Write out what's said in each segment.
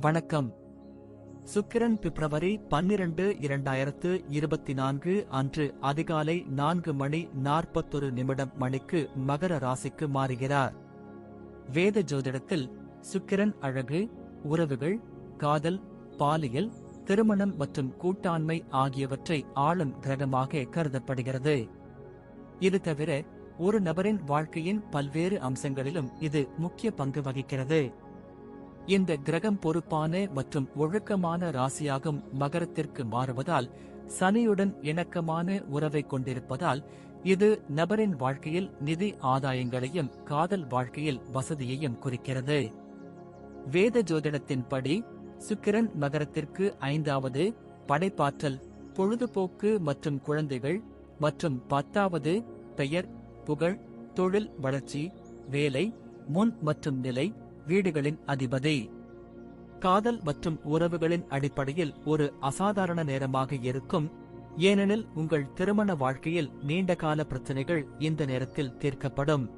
வணக்கம். சுக்கிரன் பிப்ரவரி பன்னிரண்டு இரண்டாயிரத்து இருபத்தி நான்கு அன்று அதிகாலை நான்கு மணி நாற்பத்தொரு நிமிடம் மணிக்கு மகர ராசிக்கு மாறுகிறார். வேத ஜோதிடத்தில் சுக்கிரன் அழகு உறவுகள் காதல் பாலியல் திருமணம் மற்றும் கூட்டாண்மை ஆகியவற்றை ஆளும் கிரகமாக கருதப்படுகிறது. இது தவிர ஒரு நபரின் வாழ்க்கையின் பல்வேறு அம்சங்களிலும் இது முக்கிய பங்கு வகிக்கிறது. இந்த கிரகம் பொறுப்பான மற்றும் ஒழுக்கமான ராசியாகும் மகரத்திற்கு மாறுவதால் சனியுடன் இணக்கமான உறவை கொண்டிருப்பதால் இது நபரின் வாழ்க்கையில் நிதி ஆதாயங்களையும் காதல் வாழ்க்கையில் வசதியையும் குறிக்கிறது. வேத ஜோதிடத்தின்படி சுக்கிரன் மகரத்திற்கு ஐந்தாவது படைப்பாற்றல் பொழுதுபோக்கு மற்றும் குழந்தைகள் மற்றும் பத்தாவது பெயர் புகழ் தொழில் வளர்ச்சி வேலை முன் மற்றும் நிலை வீடுகளின் அதிபதி. காதல் மற்றும் உறவுகளின் அடிப்படையில் ஒரு அசாதாரண நேரமாக இருக்கும். ஏனெனில் உங்கள் திருமண வாழ்க்கையில் நீண்டகால பிரச்சனைகள் இந்த நேரத்தில் தீர்க்கப்படும்.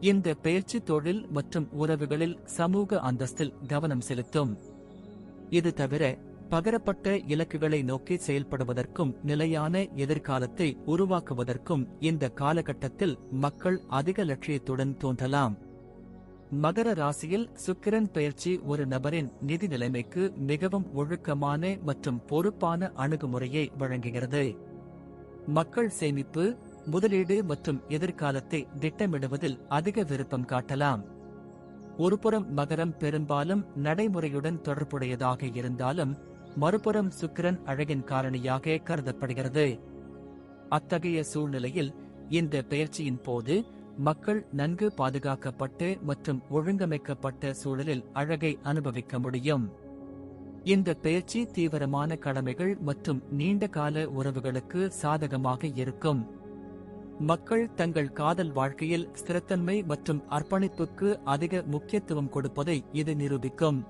இந்த பயிற்சி தொழில் மற்றும் உறவுகளில் சமூக அந்தஸ்தில் கவனம் செலுத்தும். இது தவிர பகரப்பட்ட இலக்குகளை நோக்கி செயல்படுவதற்கும் நிலையான எதிர்காலத்தை உருவாக்குவதற்கும் இந்த காலகட்டத்தில் மக்கள் அதிக லட்சியத்துடன் தோன்றலாம். மகர ராசியில் சுக்கிரன் பயிற்சி ஒரு நபரின் நிதி நிலைமைக்கு மிகவும் ஒழுக்கமான மற்றும் பொறுப்பான அணுகுமுறையை வழங்குகிறது. மக்கள் சேமிப்பு முதலீடு மற்றும் எதிர்காலத்தை திட்டமிடுவதில் அதிக விருப்பம் காட்டலாம். ஒருபுறம் மகரம் பெரும்பாலும் நடைமுறையுடன் தொடர்புடையதாக இருந்தாலும் மறுபுறம் சுக்கிரன் அழகின் காரணியாக கருதப்படுகிறது. அத்தகைய சூழ்நிலையில் இந்த பெயர்ச்சியின் போது மக்கள் நன்கு பாதுகாக்கப்பட்டு மற்றும் ஒழுங்கமைக்கப்பட்ட சூழலில் அழகை அனுபவிக்க முடியும். இந்த பெயர்ச்சி தீவிரமான கடமைகள் மற்றும் நீண்ட கால உறவுகளுக்கு சாதகமாக இருக்கும். மக்கள் தங்கள் காதல் வாழ்க்கையில் ஸ்திரத்தன்மை மற்றும் அர்ப்பணிப்புக்கு அதிக முக்கியத்துவம் கொடுப்பதை இது நிரூபிக்கும்.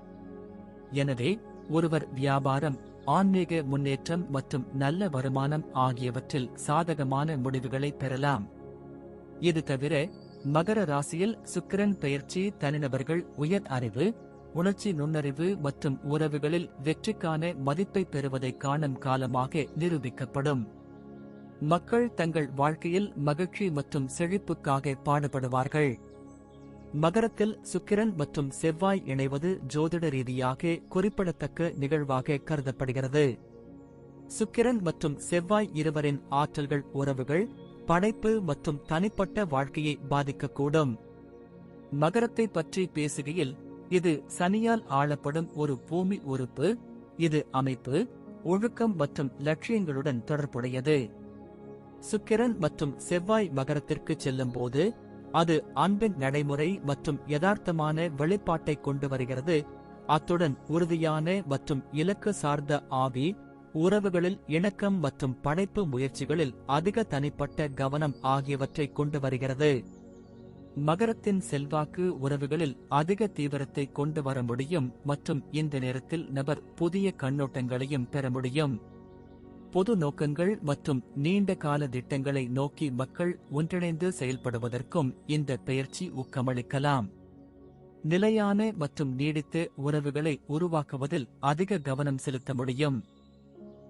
எனவே ஒருவர் வியாபாரம் ஆன்மீக முன்னேற்றம் மற்றும் நல்ல வருமானம் ஆகியவற்றில் சாதகமான முடிவுகளை பெறலாம். இது தவிர மகர ராசியில் சுக்கிரன் பெயர்ச்சி தனிநபர்கள் உயர் அறிவு உணர்ச்சி நுண்ணறிவு மற்றும் உறவுகளில் வெற்றிக்கான மதிப்பை பெறுவதை காணும் காலமாக நிரூபிக்கப்படும். மக்கள் தங்கள் வாழ்க்கையில் மகிழ்ச்சி மற்றும் செழிப்புக்காக பாடுபடுவார்கள். மகரத்தில் சுக்கிரன் மற்றும் செவ்வாய் இணைவது ஜோதிட ரீதியாக குறிப்பிடத்தக்க நிகழ்வாக கருதப்படுகிறது. சுக்கிரன் மற்றும் செவ்வாய் இருவரின் ஆற்றல்கள் உறவுகள் படைப்பு மற்றும் தனிப்பட்ட வாழ்க்கையை பாதிக்கக்கூடும். மகரத்தை பற்றி பேசுகையில் இது சனியால் ஆளப்படும் ஒரு பூமி உறுப்பு இது அமைப்பு ஒழுக்கம் மற்றும் லட்சியங்களுடன் தொடர்புடையது. சுக்கிரன் மற்றும் செவ்வாய் மகரத்திற்கு செல்லும்போது அது அன்பின் நடைமுறை மற்றும் யதார்த்தமான வெளிப்பாட்டை கொண்டு வருகிறது. அத்துடன் உறுதியான மற்றும் இலக்கு சார்ந்த ஆவி உறவுகளில் இணக்கம் மற்றும் படைப்பு முயற்சிகளில் அதிக தனிப்பட்ட கவனம் ஆகியவற்றை கொண்டு வருகிறது. மகரத்தின் செல்வாக்கு உறவுகளில் அதிக தீவிரத்தை கொண்டு வர முடியும் மற்றும் இந்த நேரத்தில் நபர் புதிய கண்ணோட்டங்களையும் பெற முடியும். பொது நோக்கங்கள் மற்றும் நீண்ட கால திட்டங்களை நோக்கி மக்கள் ஒன்றிணைந்து செயல்படுவதற்கும் இந்த பெயர்ச்சி ஊக்கமளிக்கலாம். நிலையான மற்றும் நீடித்த உறவுகளை உருவாக்குவதில் அதிக கவனம் செலுத்த முடியும்.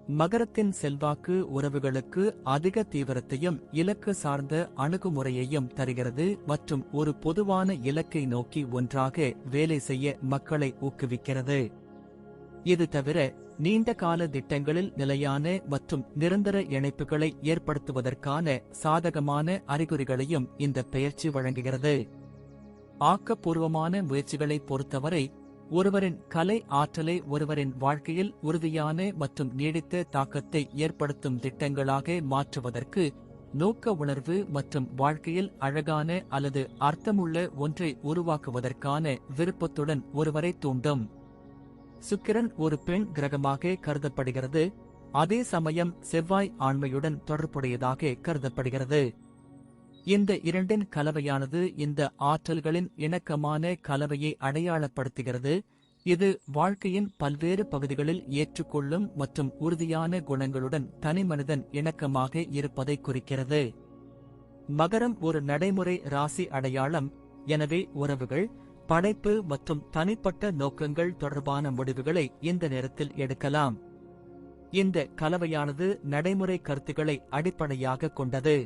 மகரத்தின் செல்வாக்கு உறவுகளுக்கு அதிக தீவிரத்தையும் இலக்கு சார்ந்த அணுகுமுறையையும் தருகிறது மற்றும் ஒரு பொதுவான இலக்கை நோக்கி ஒன்றாக வேலை செய்ய மக்களை ஊக்குவிக்கிறது. இது தவிர நீண்ட கால திட்டங்களில் நிலையான மற்றும் நிரந்தர இணைப்புகளை ஏற்படுத்துவதற்கான சாதகமான அறிகுறிகளையும் இந்த பெயர்ச்சி வழங்குகிறது. ஆக்கப்பூர்வமான முயற்சிகளை பொறுத்தவரை ஒருவரின் கலை ஆற்றலை ஒருவரின் வாழ்க்கையில் உறுதியான மற்றும் நீடித்த தாக்கத்தை ஏற்படுத்தும் திட்டங்களாக மாற்றுவதற்கு நோக்க உணர்வு மற்றும் வாழ்க்கையில் அழகான அல்லது அர்த்தமுள்ள ஒன்றை உருவாக்குவதற்கான விருப்பத்துடன் ஒருவரை தூண்டும். சுக்கிரன் ஒரு பெண் கிரகமாக கருதப்படுகிறது. அதே சமயம் செவ்வாய் ஆண்மையுடன் தொடர்புடையதாக கருதப்படுகிறது. இந்த இரண்டின் கலவையானது இந்த ஆற்றல்களின் இணக்கமான கலவையை அடையாளப்படுத்துகிறது. இது வாழ்க்கையின் பல்வேறு பகுதிகளில் ஏற்றுக்கொள்ளும் மற்றும் உறுதியான குணங்களுடன் தனிமனிதன் இணக்கமாக இருப்பதை குறிக்கிறது. மகரம் ஒரு நடைமுறை ராசி அடையாளம். எனவே உறவுகள் படைப்பு மற்றும் தனிப்பட்ட நோக்கங்கள் தொடர்பான முடிவுகளை இந்த நேரத்தில் எடுக்கலாம். இந்த கலவையானது நடைமுறை கருத்துக்களை அடிப்படையாக கொண்டது.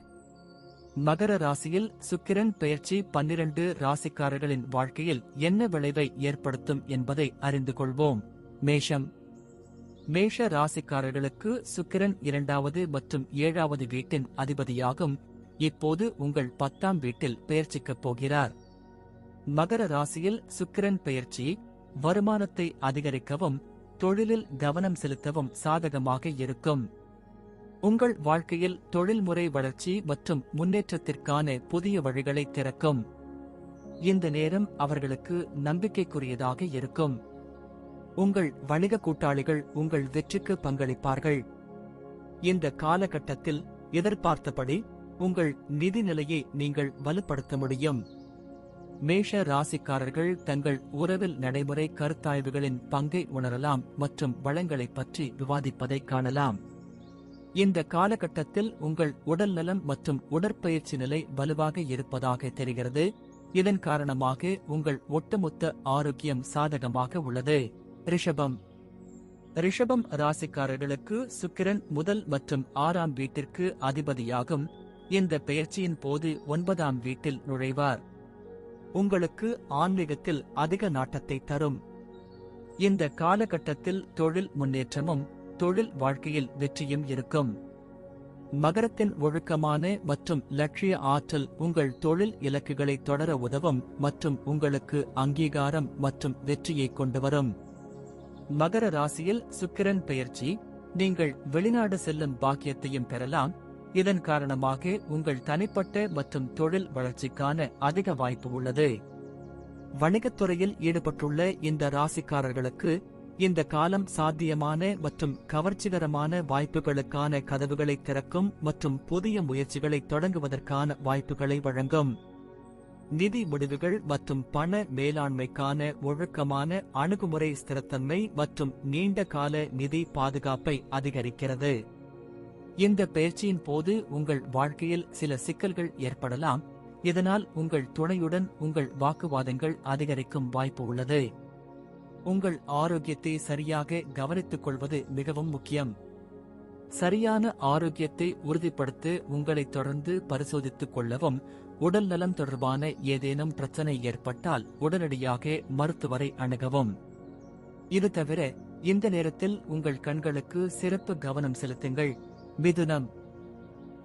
மகர ராசியில் சுக்கிரன் பெயர்ச்சி பன்னிரண்டு ராசிக்காரர்களின் வாழ்க்கையில் என்ன விளைவை ஏற்படுத்தும் என்பதை அறிந்து கொள்வோம். மேஷம். மேஷ ராசிக்காரர்களுக்கு சுக்கிரன் இரண்டாவது மற்றும் ஏழாவது வீட்டின் அதிபதியாகும். இப்போது உங்கள் பத்தாம் வீட்டில் பெயர்ச்சிக்கப் போகிறார். மகர ராசியில் சுக்கிரன் பெயர்ச்சி வருமானத்தை அதிகரிக்கவும் தொழிலில் கவனம் செலுத்தவும் சாதகமாக இருக்கும். உங்கள் வாழ்க்கையில் தொழில்முறை வளர்ச்சி மற்றும் முன்னேற்றத்திற்கான புதிய வழிகளை திறக்கும். இந்த நேரம் அவர்களுக்கு நம்பிக்கைக்குரியதாக இருக்கும். உங்கள் வணிக கூட்டாளிகள் உங்கள் வெற்றிக்கு பங்களிப்பார்கள். இந்த காலகட்டத்தில் எதிர்பார்த்தபடி உங்கள் நிதி நிலையை நீங்கள் வலுப்படுத்த முடியும். மேஷ ராசிக்காரர்கள் தங்கள் உறவில் நடைமுறை கருத்தாய்வுகளின் பங்கை உணரலாம் மற்றும் வளங்களைப் பற்றி விவாதிப்பதை காணலாம். இந்த காலகட்டத்தில் உங்கள் உடல் நலம் மற்றும் உடற்பயிற்சி நிலை வலுவாக இருப்பதாக தெரிகிறது. இதன் காரணமாக உங்கள் ஒட்டுமொத்த ஆரோக்கியம் சாதகமாக உள்ளது. ரிஷபம். ரிஷபம் ராசிக்காரர்களுக்கு சுக்கிரன் முதல் மற்றும் ஆறாம் வீட்டிற்கு அதிபதியாகும். இந்த பெயர்ச்சியின் போது ஒன்பதாம் வீட்டில் நுழைவார். உங்களுக்கு ஆன்மீகத்தில் அதிக நாட்டத்தை தரும். இந்த காலகட்டத்தில் தொழில் முன்னேற்றமும் தொழில் வாழ்க்கையில் வெற்றியும் இருக்கும். மகரத்தின் ஒழுக்கமான மற்றும் லட்சிய ஆற்றல் உங்கள் தொழில் இலக்குகளை தொடர உதவும் மற்றும் உங்களுக்கு அங்கீகாரம் மற்றும் வெற்றியை கொண்டு வரும். மகர ராசியில் சுக்கிரன் பெயர்ச்சி நீங்கள் வெளிநாடு செல்லும் பாக்கியத்தையும் பெறலாம். இதன் காரணமாக உங்கள் தனிப்பட்ட மற்றும் தொழில் வளர்ச்சிக்கான அதிக வாய்ப்பு உள்ளது. வணிகத்துறையில் ஈடுபட்டுள்ள இந்த ராசிக்காரர்களுக்கு இந்த காலம் சாத்தியமான மற்றும் கவர்ச்சிகரமான வாய்ப்புகளுக்கான கதவுகளை திறக்கும் மற்றும் புதிய முயற்சிகளை தொடங்குவதற்கான வாய்ப்புகளை வழங்கும். நிதி முடிவுகள் மற்றும் பண மேலாண்மைக்கான ஒழுக்கமான அணுகுமுறை ஸ்திரத்தன்மை மற்றும் நீண்ட கால நிதி பாதுகாப்பை அதிகரிக்கிறது. இந்த பயிற்சியின் போது உங்கள் வாழ்க்கையில் சில சிக்கல்கள் ஏற்படலாம். இதனால் உங்கள் துணையுடன் உங்கள் வாக்குவாதங்கள் அதிகரிக்கும் வாய்ப்பு உள்ளது. உங்கள் ஆரோக்கியத்தை சரியாக கவனித்துக் கொள்வது மிகவும் முக்கியம். சரியான ஆரோக்கியத்தை உறுதிப்படுத்த உங்களை தொடர்ந்து பரிசோதித்துக் கொள்ளவும் உடல் நலம் தொடர்பான ஏதேனும் பிரச்சனை ஏற்பட்டால் உடனடியாக மருத்துவரை அணுகவும். இது தவிர இந்த நேரத்தில் உங்கள் கண்களுக்கு சிறப்பு கவனம் செலுத்துங்கள். மிதுனம்.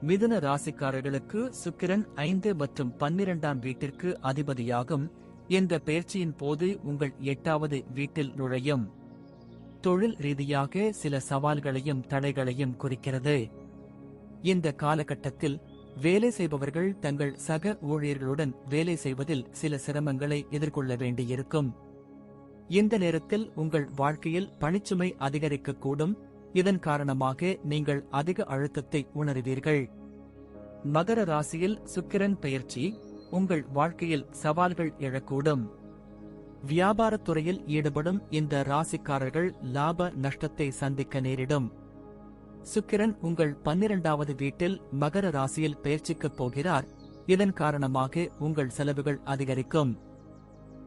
மிதுன ராசிக்காரர்களுக்கு சுக்கிரன் ஐந்து மற்றும் பன்னிரண்டாம் வீட்டிற்கு அதிபதியாகும். என்ற பயிற்சியின் போது உங்கள் எட்டாவது வீட்டில் நுழையும். தொழில் ரீதியாக சில சவால்களையும் தடைகளையும் குறிக்கிறது. இந்த காலகட்டத்தில் வேலை செய்பவர்கள் தங்கள் சக ஊழியர்களுடன் வேலை செய்வதில் சில சிரமங்களை எதிர்கொள்ள வேண்டியிருக்கும். இந்த நேரத்தில் உங்கள் வாழ்க்கையில் பணிச்சுமை அதிகரிக்கக்கூடும். இதன் காரணமாக நீங்கள் அதிக அழுத்தத்தை உணருவீர்கள். மகர ராசியில் சுக்கிரன் பெயர்ச்சி உங்கள் வாழ்க்கையில் சவால்கள் எழக்கூடும். வியாபாரத் துறையில் ஈடுபடும் இந்த ராசிக்காரர்கள் லாப நஷ்டத்தை சந்திக்க நேரிடும். சுக்கிரன் உங்கள் பன்னிரண்டாவது வீட்டில் மகர ராசியில் பயிற்சிக்கப் போகிறார். இதன் காரணமாக உங்கள் செலவுகள் அதிகரிக்கும்.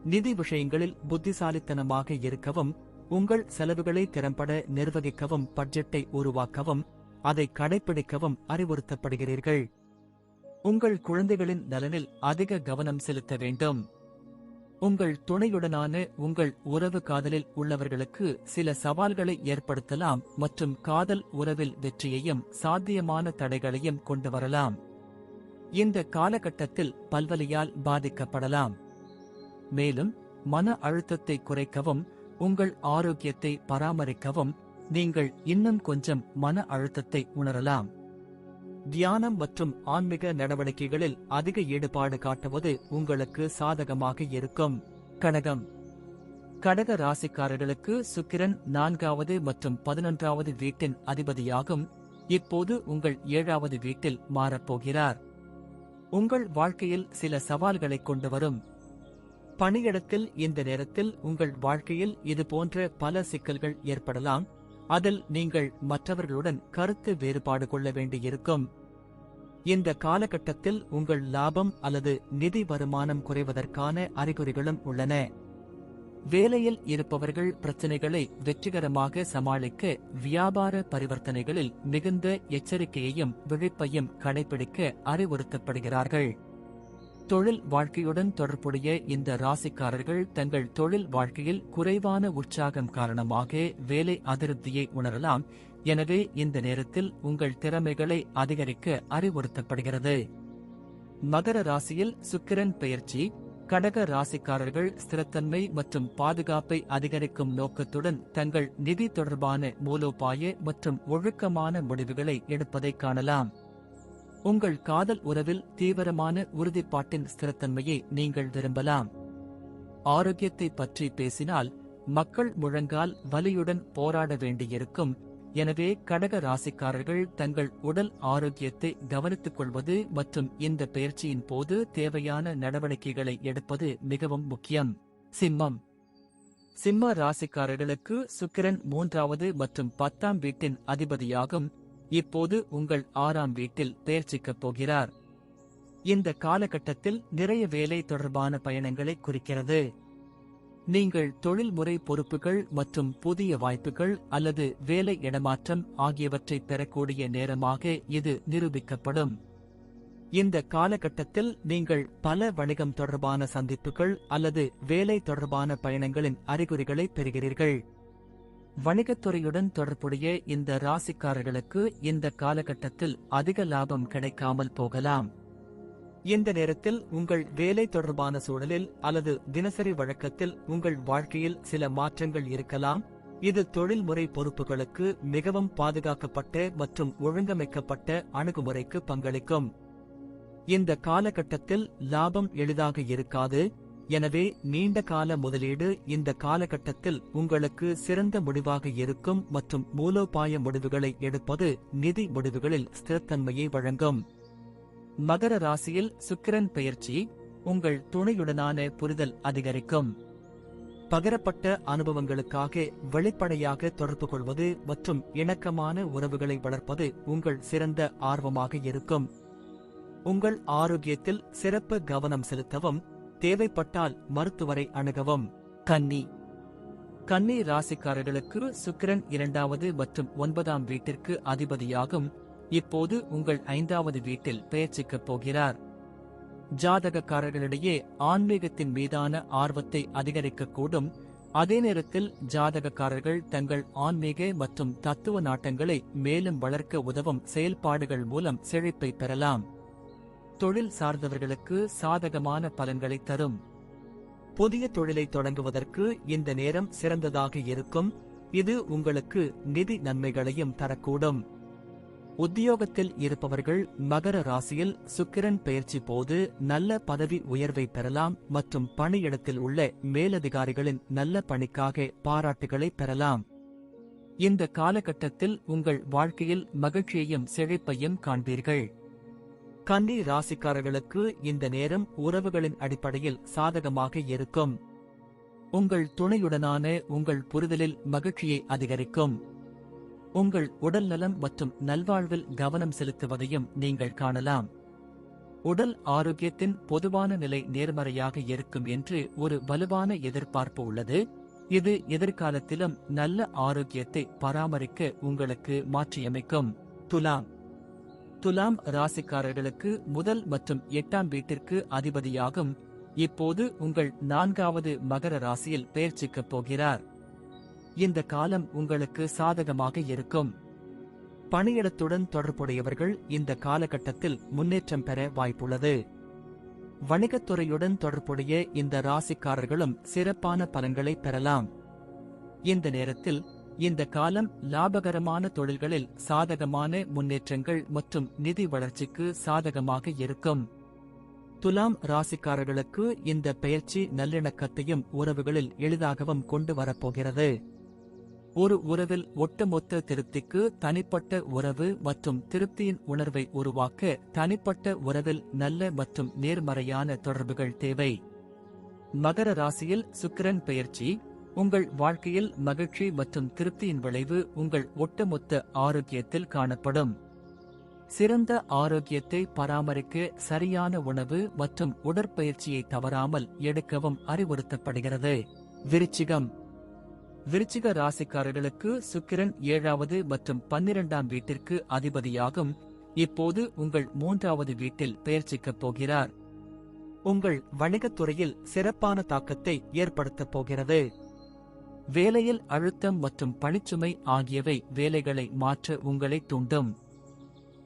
நிதி விஷயங்களில் புத்திசாலித்தனமாக இருக்கவும் உங்கள் செலவுகளை திறம்பட நிர்வகிக்கவும் பட்ஜெட்டை உருவாக்கவும் அதை கடைபிடிக்கவும் அறிவுறுத்தப்படுகிறீர்கள். உங்கள் குழந்தைகளின் நலனில் அதிக கவனம் செலுத்த வேண்டும். உங்கள் துணையுடனான உங்கள் உறவு காதலில் உள்ளவர்களுக்கு சில சவால்களை ஏற்படுத்தலாம் மற்றும் காதல் உறவில் வெற்றியையும் சாத்தியமான தடைகளையும் கொண்டு வரலாம். இந்த காலகட்டத்தில் பல்வலியால் பாதிக்கப்படலாம். மேலும் மன அழுத்தத்தை குறைக்கவும் உங்கள் ஆரோக்கியத்தை பராமரிக்கவும் நீங்கள் இன்னும் கொஞ்சம் மன அழுத்தத்தை உணரலாம். தியானம் மற்றும் ஆன்மீக நடவடிக்கைகளில் அதிக ஈடுபாடு காட்டுவது உங்களுக்கு சாதகமாக இருக்கும். கடகம். கடக ராசிக்காரர்களுக்கு சுக்கிரன் நான்காவது மற்றும் பதினொன்றாவது வீட்டின் அதிபதியாகும். இப்போது உங்கள் ஏழாவது வீட்டில் மாறப்போகிறார். உங்கள் வாழ்க்கையில் சில சவால்களை கொண்டு வரும். பணியிடத்தில் இந்த நேரத்தில் உங்கள் வாழ்க்கையில் இது போன்ற பல சிக்கல்கள் ஏற்படலாம். அதில் நீங்கள் மற்றவர்களுடன் கருத்து வேறுபாடு கொள்ள வேண்டியிருக்கும். இந்த காலகட்டத்தில் உங்கள் லாபம் அல்லது நிதி வருமானம் குறைவதற்கான அறிகுறிகளும் உள்ளன. வேலையில் இருப்பவர்கள் பிரச்சனைகளை வெற்றிகரமாக சமாளிக்க வியாபார பரிவர்த்தனைகளில் மிகுந்த எச்சரிக்கையையும் விழிப்பையும் கடைபிடிக்க அறிவுறுத்தப்படுகிறார்கள். தொழில் வாழ்க்கையுடன் தொடர்புடைய இந்த ராசிக்காரர்கள் தங்கள் தொழில் வாழ்க்கையில் குறைவான உற்சாகம் காரணமாக வேலை அதிருப்தியை உணரலாம். எனவே இந்த நேரத்தில் உங்கள் திறமைகளை அதிகரிக்க அறிவுறுத்தப்படுகிறது. மகர ராசியில் சுக்கிரன் பெயர்ச்சி கடக ராசிக்காரர்கள் ஸ்திரத்தன்மை மற்றும் பாதுகாப்பை அதிகரிக்கும் நோக்கத்துடன் தங்கள் நிதி தொடர்பான மூலோபாய மற்றும் ஒழுக்கமான முடிவுகளை எடுப்பதைக் காணலாம். உங்கள் காதல் உறவில் தீவிரமான உறுதிப்பாட்டின் ஸ்திரத்தன்மையை நீங்கள் விரும்பலாம். ஆரோக்கியத்தை பற்றி பேசினால் மக்கள் முழங்கால் வலியுடன் போராட வேண்டியிருக்கும் எனவே கடக ராசிக்காரர்கள் தங்கள் உடல் ஆரோக்கியத்தை கவனித்துக் கொள்வது மற்றும் இந்த பயிற்சியின் போது தேவையான நடவடிக்கைகளை எடுப்பது மிகவும் முக்கியம். சிம்மம். சிம்ம ராசிக்காரர்களுக்கு சுக்கிரன் மூன்றாவது மற்றும் பத்தாம் வீட்டின் அதிபதியாகும். இப்போது உங்கள் ஆறாம் வீட்டில் பெயர்ச்சிக்கப் போகிறார். இந்த காலகட்டத்தில் நிறைய வேலை தொடர்பான பயணங்களை குறிக்கிறது. நீங்கள் தொழில்முறை பொறுப்புகள் மற்றும் புதிய வாய்ப்புகள் அல்லது வேலை இடமாற்றம் ஆகியவற்றை பெறக்கூடிய நேரமாக இது நிரூபிக்கப்படும். இந்த காலகட்டத்தில் நீங்கள் பல வணிகம் தொடர்பான சந்திப்புகள் அல்லது வேலை தொடர்பான பயணங்களின் அறிகுறிகளை பெறுகிறீர்கள். வணிகத்துறையுடன் தொடர்புடைய இந்த ராசிக்காரர்களுக்கு இந்த காலகட்டத்தில் அதிக லாபம் கிடைக்காமல் போகலாம். இந்த நேரத்தில் உங்கள் வேலை தொடர்பான சூழலில் அல்லது தினசரி வழக்கத்தில் உங்கள் வாழ்க்கையில் சில மாற்றங்கள் இருக்கலாம். இது தொழில்முறை பொறுப்புகளுக்கு மிகவும் பாதுகாக்கப்பட்ட மற்றும் ஒழுங்கமைக்கப்பட்ட அணுகுமுறைக்கு பங்களிக்கும். இந்த காலகட்டத்தில் லாபம் எளிதாக இருக்காது. எனவே நீண்ட கால முதலீடு இந்த காலகட்டத்தில் உங்களுக்கு சிறந்த முடிவாக இருக்கும் மற்றும் மூலோபாய முடிவுகளை எடுப்பது நிதி முடிவுகளில் ஸ்திரத்தன்மையை வழங்கும். மகர ராசியில் சுக்கிரன் பெயர்ச்சி உங்கள் துணையுடனான புரிதல் அதிகரிக்கும். பகிரப்பட்ட அனுபவங்களுக்காக வெளிப்படையாக தொடர்பு கொள்வது மற்றும் இணக்கமான உறவுகளை வளர்ப்பது உங்கள் சிறந்த ஆர்வமாக இருக்கும். உங்கள் ஆரோக்கியத்தில் சிறப்பு கவனம் செலுத்தவும் தேவைப்பட்டால் மருத்துவரை அணுகவும். கன்னி. கன்னி ராசிக்காரர்களுக்கு சுக்கிரன் இரண்டாவது மற்றும் ஒன்பதாம் வீட்டிற்கு அதிபதியாகும். இப்போது உங்கள் ஐந்தாவது வீட்டில் பெயர்ச்சிக்கப் போகிறார். ஜாதகக்காரர்களிடையே ஆன்மீகத்தின் மீதான ஆர்வத்தை அதிகரிக்கக்கூடும். அதே நேரத்தில் ஜாதகக்காரர்கள் தங்கள் ஆன்மீக மற்றும் தத்துவ நாட்டங்களை மேலும் வளர்க்க உதவும் செயல்பாடுகள் மூலம் செழிப்பை பெறலாம். தொழில் சார்ந்தவர்களுக்கு சாதகமான பலன்களை தரும். புதிய தொழிலை தொடங்குவதற்கு இந்த நேரம் சிறந்ததாக இருக்கும். இது உங்களுக்கு நிதி நன்மைகளையும் தரக்கூடும். உத்தியோகத்தில் இருப்பவர்கள் மகர ராசியில் சுக்கிரன் பெயர்ச்சி போது நல்ல பதவி உயர்வை பெறலாம் மற்றும் பணியிடத்தில் உள்ள மேலதிகாரிகளின் நல்ல பணிக்காக பாராட்டுகளை பெறலாம். இந்த காலகட்டத்தில் உங்கள் வாழ்க்கையில் மகிழ்ச்சியையும் செழிப்பையும் காண்பீர்கள். கன்னி ராசிக்காரர்களுக்கு இந்த நேரம் உறவுகளின் அடிப்படையில் சாதகமாக இருக்கும். உங்கள் துணையுடனான உங்கள் புரிதலில் மகிழ்ச்சியை அதிகரிக்கும். உங்கள் உடல் நலம் மற்றும் நல்வாழ்வில் கவனம் செலுத்துவதையும் நீங்கள் காணலாம். உடல் ஆரோக்கியத்தின் பொதுவான நிலை நேர்மறையாக இருக்கும் என்று ஒரு வலுவான எதிர்பார்ப்பு உள்ளது. இது எதிர்காலத்திலும் நல்ல ஆரோக்கியத்தை பராமரிக்க உங்களுக்கு மாற்றியமைக்கும். துலாம். துலாம் ராசிக்காரர்களுக்கு முதல் மற்றும் எட்டாம் வீட்டிற்கு அதிபதியாகும். இப்போது உங்கள் நான்காவது மகர ராசியில் பெயர்ச்சிக்கப் போகிறார். இந்த காலம் உங்களுக்கு சாதகமாக இருக்கும். பணியிடத்துடன் தொடர்புடையவர்கள் இந்த காலகட்டத்தில் முன்னேற்றம் பெற வாய்ப்புள்ளது. வணிகத்துறையுடன் தொடர்புடைய இந்த ராசிக்காரர்களும் சிறப்பான பலன்களை பெறலாம். இந்த நேரத்தில் இந்த காலம் லாபகரமான தொழில்களில் சாதகமான முன்னேற்றங்கள் மற்றும் நிதி வளர்ச்சிக்கு சாதகமாக இருக்கும். துலாம் ராசிக்காரர்களுக்கு இந்த பெயர்ச்சி நல்லிணக்கத்தையும் உறவுகளில் எளிதாகவும் கொண்டு வரப்போகிறது. ஒரு உறவில் ஒட்டுமொத்த திருப்திக்கு தனிப்பட்ட உறவு மற்றும் திருப்தியின் உணர்வை உருவாக்க தனிப்பட்ட உறவில் நல்ல மற்றும் நேர்மறையான தொடர்புகள் தேவை. மகர ராசியில் சுக்கிரன் பெயர்ச்சி. உங்கள் வாழ்க்கையில் மகிழ்ச்சி மற்றும் திருப்தியின் விளைவு உங்கள் ஒட்டுமொத்த ஆரோக்கியத்தில் காணப்படும். சிறந்த ஆரோக்கியத்தை பராமரிக்க சரியான உணவு மற்றும் உடற்பயிற்சியை தவறாமல் எடுக்கவும் அறிவுறுத்தப்படுகிறது. விருச்சிகம். விருச்சிக ராசிக்காரர்களுக்கு சுக்கிரன் ஏழாவது மற்றும் பன்னிரெண்டாம் வீட்டிற்கு அதிபதியாகும். இப்போது உங்கள் மூன்றாவது வீட்டில் பெயர்ச்சிக்கப் போகிறார். உங்கள் வணிகத் துறையில் சிறப்பான தாக்கத்தை ஏற்படுத்தப் போகிறது. வேலையில் அழுத்தம் மற்றும் பணிச்சுமை ஆகியவை வேலைகளை மாற்ற உங்களை தூண்டும்.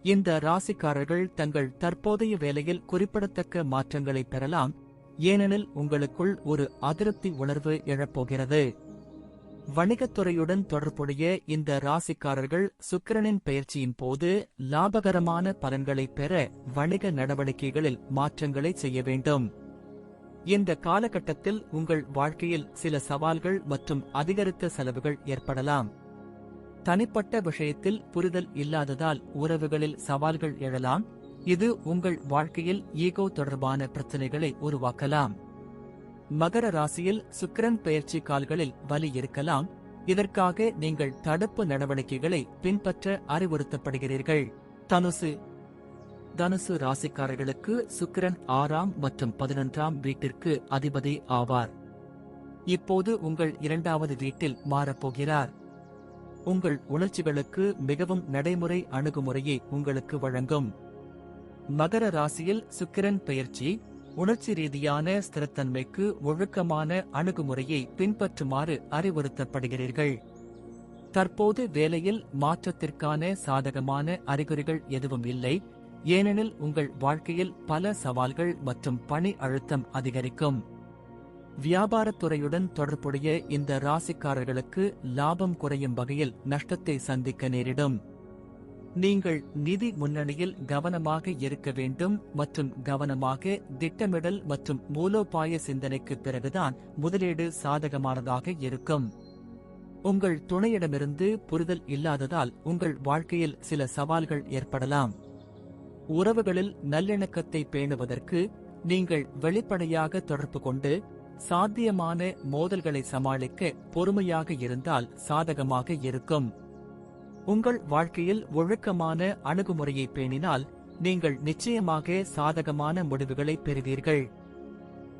இந்த ராசிக்காரர்கள் தங்கள் தற்போதைய வேலையில் குறிப்பிடத்தக்க மாற்றங்களை பெறலாம். ஏனெனில் உங்களுக்குள் ஒரு அதிருப்தி உணர்வு எழப்போகிறது. வணிகத்துறையுடன் தொடர்புடைய இந்த ராசிக்காரர்கள் சுக்கிரனின் பெயர்ச்சியின் போது லாபகரமான பலன்களை பெற வணிக நடவடிக்கைகளில் மாற்றங்களை செய்ய வேண்டும். இந்த காலகட்டத்தில் உங்கள் வாழ்க்கையில் சில சவால்கள் மற்றும் அதிகரித்த செலவுகள் ஏற்படலாம். தனிப்பட்ட விஷயத்தில் புரிதல் இல்லாததால் உறவுகளில் சவால்கள் எழலாம். இது உங்கள் வாழ்க்கையில் ஈகோ தொடர்பான பிரச்சனைகளை உருவாக்கலாம். மகர ராசியில் சுக்கிரன் பெயர்ச்சி கால்களில் வலி இருக்கலாம். இதற்காக நீங்கள் தடுப்பு நடவடிக்கைகளை பின்பற்ற அறிவுறுத்தப்படுகிறீர்கள். தனுசு. தனுசு ராசிக்காரர்களுக்கு சுக்கிரன் ஆறாம் மற்றும் பதினொன்றாம் வீட்டிற்கு அதிபதி ஆவார். இப்போது உங்கள் இரண்டாவது வீட்டில் மாறப்போகிறார். உங்கள் உணர்ச்சிகளுக்கு மிகவும் நடைமுறை அணுகுமுறையை உங்களுக்கு வழங்கும். மகர ராசியில் சுக்கிரன் பெயர்ச்சி உணர்ச்சி ரீதியான ஸ்திரத்தன்மைக்கு ஒழுக்கமான அணுகுமுறையை பின்பற்றுமாறு அறிவுறுத்தப்படுகிறீர்கள். தற்போது வேலையில் மாற்றத்திற்கான சாதகமான அறிகுறிகள் எதுவும் இல்லை. ஏனெனில் உங்கள் வாழ்க்கையில் பல சவால்கள் மற்றும் பணி அழுத்தம் அதிகரிக்கும். வியாபாரத்துறையுடன் தொடர்புடைய இந்த ராசிக்காரர்களுக்கு லாபம் குறையும் வகையில் நஷ்டத்தை சந்திக்க நேரிடும். நீங்கள் நிதி முன்னணியில் கவனமாக இருக்க வேண்டும் மற்றும் கவனமாக திட்டமிடல் மற்றும் மூலோபாய சிந்தனைக்கு பிறகுதான் முதலீடு சாதகமானதாக இருக்கும். உங்கள் துணையிடமிருந்து புரிதல் இல்லாததால் உங்கள் வாழ்க்கையில் சில சவால்கள் ஏற்படலாம். உறவுகளில் நல்லிணக்கத்தை பேணுவதற்கு நீங்கள் வெளிப்படையாக தொடர்பு கொண்டு சாத்தியமான மோதல்களை சமாளிக்க பொறுமையாக இருந்தால் சாதகமாக இருக்கும். உங்கள் வாழ்க்கையில் ஒழுக்கமான அணுகுமுறையை பேணினால் நீங்கள் நிச்சயமாக சாதகமான முடிவுகளை பெறுவீர்கள்.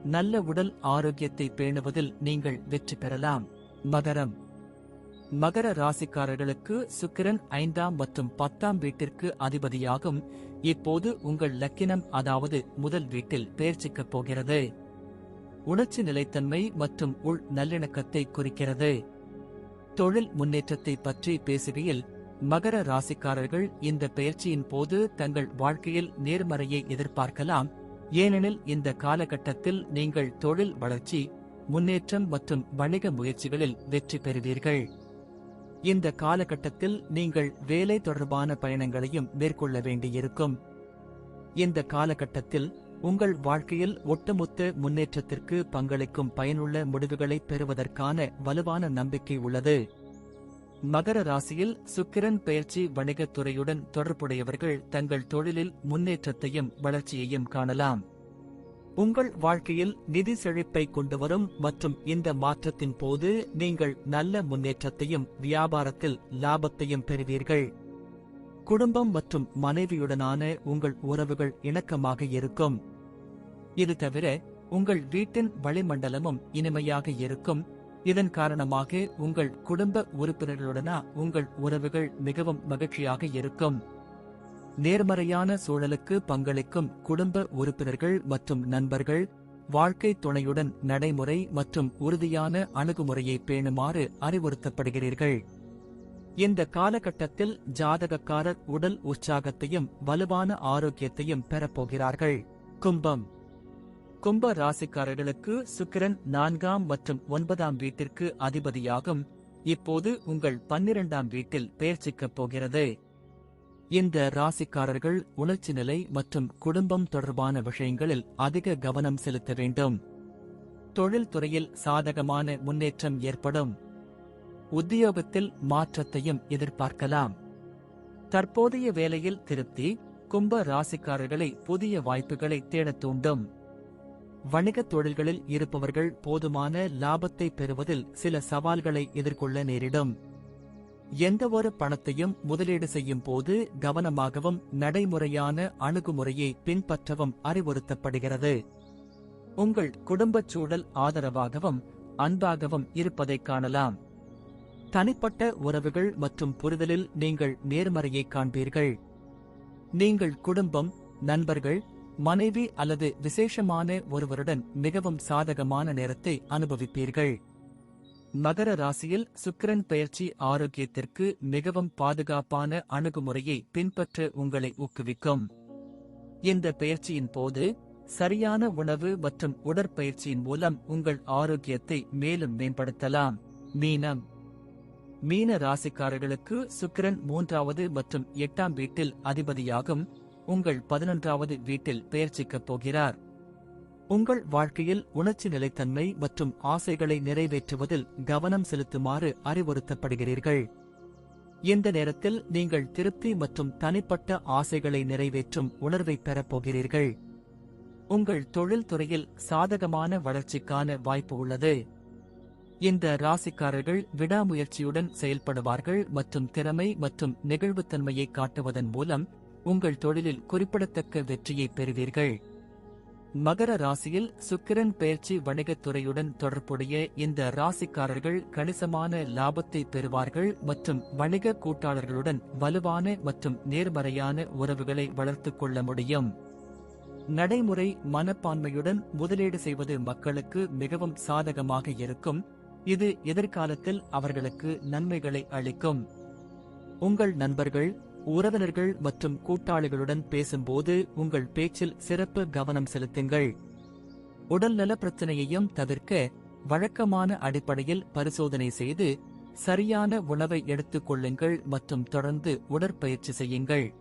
நல்ல உடல் ஆரோக்கியத்தை பேணுவதில் நீங்கள் வெற்றி பெறலாம். மகரம். மகர ராசிக்காரர்களுக்கு சுக்கிரன் ஐந்தாம் மற்றும் பத்தாம் வீட்டிற்கு அதிபதியாகும். இப்போது உங்கள் லக்கினம் அதாவது முதல் வீட்டில் பெயர்ச்சிக்கப் போகிறது. உணர்ச்சி நிலைத்தன்மை மற்றும் உள் நல்லிணக்கத்தை குறிக்கிறது. தொழில் முன்னேற்றத்தை பற்றி பேசுகையில் மகர ராசிக்காரர்கள் இந்த பெயர்ச்சியின் போது தங்கள் வாழ்க்கையில் நேர்மறையை எதிர்பார்க்கலாம். ஏனெனில் இந்த காலகட்டத்தில் நீங்கள் தொழில் வளர்ச்சி முன்னேற்றம் மற்றும் வணிக முயற்சிகளில் வெற்றி பெறுவீர்கள். இந்த காலகட்டத்தில் நீங்கள் வேலை தொடர்பான பயணங்களையும் மேற்கொள்ள வேண்டியிருக்கும். இந்த காலகட்டத்தில் உங்கள் வாழ்க்கையில் ஒட்டுமொத்த முன்னேற்றத்திற்கு பங்களிக்கும் பயனுள்ள முடிவுகளை பெறுவதற்கான வலுவான நம்பிக்கை உள்ளது. மகர ராசியில் சுக்கிரன் பெயர்ச்சி வணிகத் துறையுடன் தொடர்புடையவர்கள் தங்கள் தொழிலில் முன்னேற்றத்தையும் வளர்ச்சியையும் காணலாம். உங்கள் வாழ்க்கையில் நிதி செழிப்பை கொண்டுவரும் மற்றும் இந்த மாற்றத்தின் போது நீங்கள் நல்ல முன்னேற்றத்தையும் வியாபாரத்தில் லாபத்தையும் பெறுவீர்கள். குடும்பம் மற்றும் மனைவியுடனான உங்கள் உறவுகள் இணக்கமாக இருக்கும். இது தவிர உங்கள் வீட்டின் வளிமண்டலமும் இனிமையாக இருக்கும். இதன் காரணமாக உங்கள் குடும்ப உறுப்பினர்களுடனா உங்கள் உறவுகள் மிகவும் மகிழ்ச்சியாக இருக்கும். நேர்மறையான சூழலுக்கு பங்களிக்கும் குடும்ப உறுப்பினர்கள் மற்றும் நண்பர்கள் வாழ்க்கை துணையுடன் நடைமுறை மற்றும் உறுதியான அணுகுமுறையை பேணுமாறு அறிவுறுத்தப்படுகிறீர்கள். இந்த காலகட்டத்தில் ஜாதகக்காரர் உடல் உற்சாகத்தையும் வலுவான ஆரோக்கியத்தையும் பெறப்போகிறார்கள். கும்பம். கும்ப ராசிக்காரர்களுக்கு சுக்கிரன் நான்காம் மற்றும் ஒன்பதாம் வீட்டிற்கு அதிபதியாகும். இப்போது உங்கள் பன்னிரண்டாம் வீட்டில் பெயர்ச்சிக்கப் போகிறது. இந்த ராசிக்காரர்கள் உணர்ச்சி நிலை மற்றும் குடும்பம் தொடர்பான விஷயங்களில் அதிக கவனம் செலுத்த வேண்டும். தொழில் துறையில் சாதகமான முன்னேற்றம் ஏற்படும். உத்தியோகத்தில் மாற்றத்தையும் எதிர்பார்க்கலாம். தற்போதைய வேலையில் திருப்தி கும்ப ராசிக்காரர்களை புதிய வாய்ப்புகளை தேடத் தூண்டும். வணிகத் தொழில்களில் இருப்பவர்கள் போதுமான லாபத்தை பெறுவதில் சில சவால்களை எதிர்கொள்ள நேரிடும். எந்தவொரு பணத்தையும் முதலீடு செய்யும் போது கவனமாகவும் நடைமுறையான அணுகுமுறையை பின்பற்றவும் அறிவுறுத்தப்படுகிறது. உங்கள் குடும்பச் சூழல் ஆதரவாகவும் அன்பாகவும் இருப்பதைக் காணலாம். தனிப்பட்ட உறவுகள் மற்றும் புரிதலில் நீங்கள் நேர்மறையை காண்பீர்கள். நீங்கள் குடும்பம் நண்பர்கள் மனைவி அல்லது விசேஷமான ஒருவருடன் மிகவும் சாதகமான நேரத்தை அனுபவிப்பீர்கள். மகர ராசியில் சுக்கிரன் பயிற்சி ஆரோக்கியத்திற்கு மிகவும் பாதுகாப்பான அணுகுமுறையை பின்பற்ற உங்களை ஊக்குவிக்கும். இந்த பயிற்சியின் போது சரியான உணவு மற்றும் உடற்பயிற்சியின் மூலம் உங்கள் ஆரோக்கியத்தை மேலும் மேம்படுத்தலாம். மீனம். மீன ராசிக்காரர்களுக்கு சுக்கிரன் மூன்றாவது மற்றும் எட்டாம் வீட்டில் அதிபதியாகும் உங்கள் பதினொன்றாவது வீட்டில் பெயர்ச்சிக்கப் போகிறார். உங்கள் வாழ்க்கையில் உணர்ச்சி நிலைத்தன்மை மற்றும் ஆசைகளை நிறைவேற்றுவதில் கவனம் செலுத்துமாறு அறிவுறுத்தப்படுகிறீர்கள். இந்த நேரத்தில் நீங்கள் திருப்தி மற்றும் தனிப்பட்ட ஆசைகளை நிறைவேற்றும் உணர்வை பெறப்போகிறீர்கள் உங்கள் தொழில்துறையில் சாதகமான வளர்ச்சிக்கான வாய்ப்பு உள்ளது. இந்த ராசிக்காரர்கள் விடாமுயற்சியுடன் செயல்படுவார்கள் மற்றும் திறமை மற்றும் நெகிழ்வுத்தன்மையை காட்டுவதன் மூலம் உங்கள் தொழிலில் குறிப்பிடத்தக்க வெற்றியை பெறுவீர்கள். மகர ராசியில் சுக்கிரன் பெயர்ச்சி வணிகத் துறையுடன் தொடர்புடைய இந்த ராசிக்காரர்கள் கணிசமான லாபத்தை பெறுவார்கள் மற்றும் வணிக கூட்டாளர்களுடன் வலுவான மற்றும் நேர்மறையான உறவுகளை வளர்த்துக் கொள்ள முடியும். நடைமுறை மனப்பான்மையுடன் முதலீடு செய்வது மக்களுக்கு மிகவும் சாதகமாக இருக்கும். இது எதிர்காலத்தில் அவர்களுக்கு நன்மைகளை அளிக்கும். உங்கள் நண்பர்கள் உறவினர்கள் மற்றும் கூட்டாளிகளுடன் பேசும்போது உங்கள் பேச்சில் சிறப்பு கவனம் செலுத்துங்கள். உடல்நல பிரச்சனையையும் தவிர்க்க வழக்கமான அடிப்படையில் பரிசோதனை செய்து சரியான உணவை எடுத்துக் கொள்ளுங்கள் மற்றும் தொடர்ந்து உடற்பயிற்சி செய்யுங்கள்.